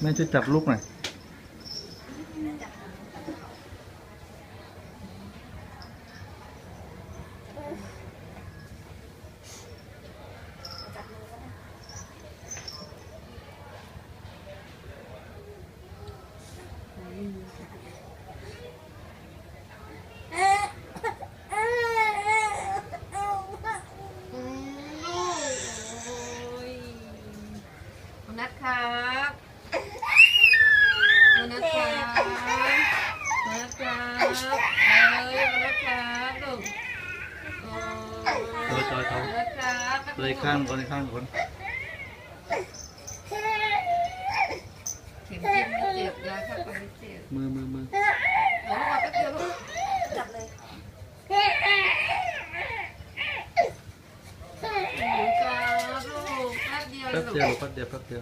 mẹ chú chập lúc này. ครับเอ้ยคุณนัทครับลูกโอ้ จอยจอยเขา คุณนัทครับ เลยข้างคนอีกข้างคน เข็มจิ้มไม่เจ็บยาฆ่าไปไม่เจ็บ มือมือมือ เอาลูกมาแป๊บเดียวลูก จับเลย หนูครับลูกแป๊บเดียว แป๊บ ลูก เดียวลูกแป๊บเดียวแป๊บเดียว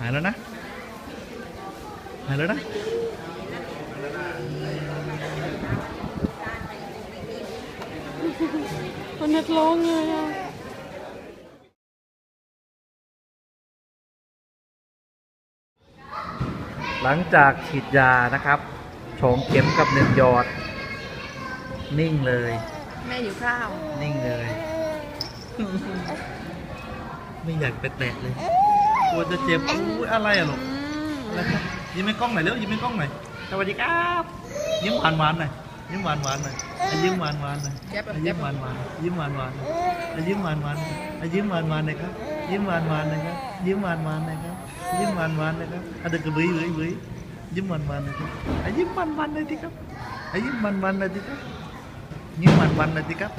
หายแล้วนะ หายแล้วนะ มันนัดร้องเลยอะหลังจากฉีดยานะครับโฉงเข็มกับหนึ่งหยอด นิ่งเลย แม่อยู่ข้าว นิ่งเลย ไม่อยากไปแตะเลย กลัวจะเจ็บอุ้ยอะไรอะลูกอะไรครับยิ้มให้กล้องหน่อยเร็วยิ้มให้กล้องหน่อยสวัสดีครับยิ้มหวานหวานหน่อยยิ้มหวานหวานหน่อยยิ้มหวานหวานหน่อยยิ้มหวานหวานยิ้มหวานหวานยิ้มหวานหวานยิ้มหวานหวานหน่อยครับยิ้มหวานหวานหน่อยครับยิ้มหวานหวานหน่อยครับยิ้มหวานหวานหน่อยครับอะเด็กกระบื้อบื้อบื้อยิ้มหวานหวานหน่อยครับอะยิ้มหวานหวานหน่อยสิครับอะยิ้มหวานหวานหน่อยสิครับยิ้มหวานหวานหน่อยสิครับ